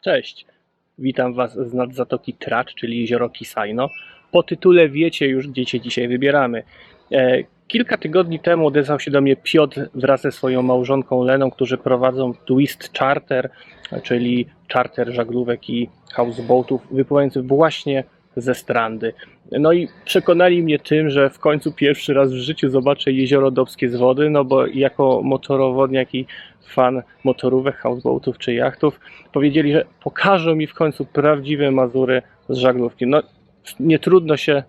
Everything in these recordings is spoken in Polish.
Cześć, witam Was z nad Zatoki Tracz, czyli jezioro Kisajno. Po tytule wiecie już, gdzie się dzisiaj wybieramy. E, kilka tygodni temu odezwał się do mnie Piotr wraz ze swoją małżonką Leną, którzy prowadzą Twist Charter, czyli charter żaglówek i houseboatów wypływających właśnie ze strandy. No i przekonali mnie tym, że w końcu pierwszy raz w życiu zobaczę jezioro Dobskie z wody, no bo jako motorowodniak i fan motorówek, houseboatów czy jachtów, powiedzieli, że pokażą mi w końcu prawdziwe Mazury z żaglówki. No nie trudno się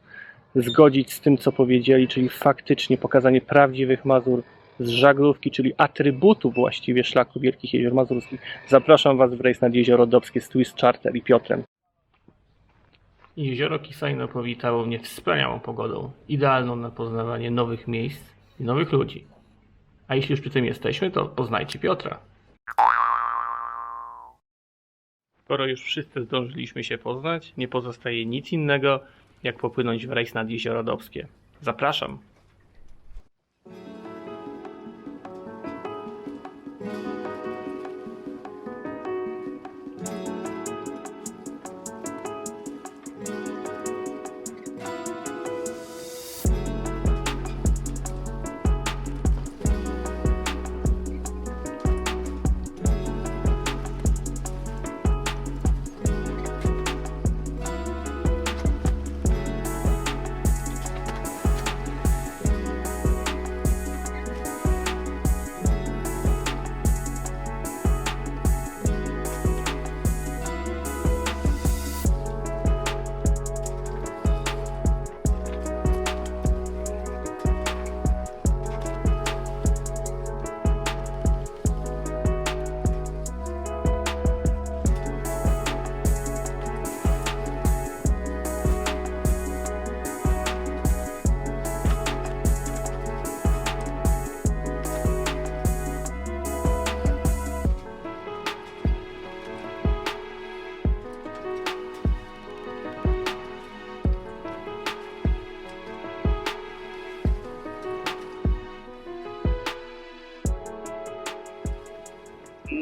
zgodzić z tym, co powiedzieli, czyli faktycznie pokazanie prawdziwych Mazur z żaglówki, czyli atrybutu właściwie szlaku Wielkich Jezior Mazurskich. Zapraszam Was w rejs nad Jezioro Dobskie z Twist Charter i Piotrem. Jezioro Kisajno powitało mnie wspaniałą pogodą, idealną na poznawanie nowych miejsc i nowych ludzi. A jeśli już przy tym jesteśmy, to poznajcie Piotra. Skoro już wszyscy zdążyliśmy się poznać, nie pozostaje nic innego, jak popłynąć w rejs nad Jezioro Dobskie. Zapraszam.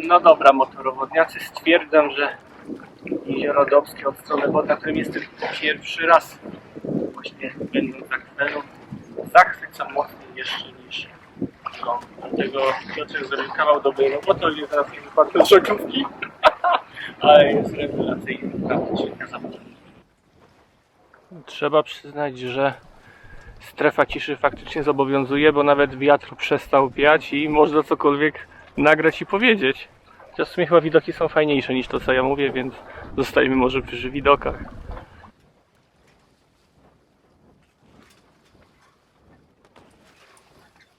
No dobra, motorowodniacy, stwierdzam, że Jezioro Dobskie od strony wody, na którym jestem pierwszy raz, właśnie będąc za kwerą, zachwyca mocniej jeszcze niż go. Dlatego Piotrek zrobił kawał dobrej roboty, o ile teraz nie wypadł z ale jest rewelacyjny, naprawdę. Trzeba przyznać, że strefa ciszy faktycznie zobowiązuje, bo nawet wiatr przestał wiać i można cokolwiek nagrać i powiedzieć. Chociaż w sumie chyba widoki są fajniejsze niż to, co ja mówię, więc zostajemy może przy widokach.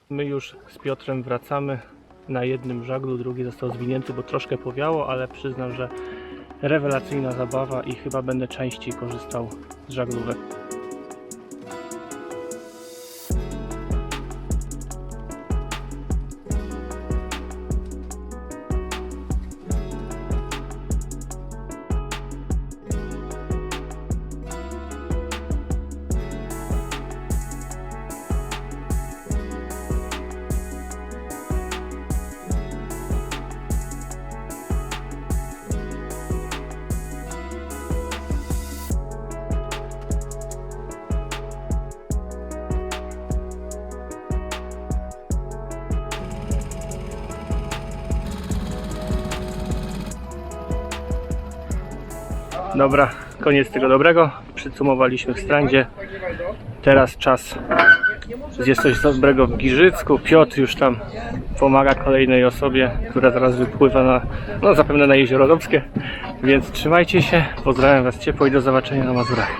My już z Piotrem wracamy na jednym żaglu, drugi został zwinięty, bo troszkę powiało, ale przyznam, że rewelacyjna zabawa i chyba będę częściej korzystał z żaglówek. Dobra, koniec tego dobrego. Przycumowaliśmy w strandzie. Teraz czas zjeść coś dobrego w Giżycku. Piotr już tam pomaga kolejnej osobie, która zaraz wypływa na, no zapewne na Jezioro Dobskie. Więc trzymajcie się, pozdrawiam Was ciepło i do zobaczenia na Mazurach.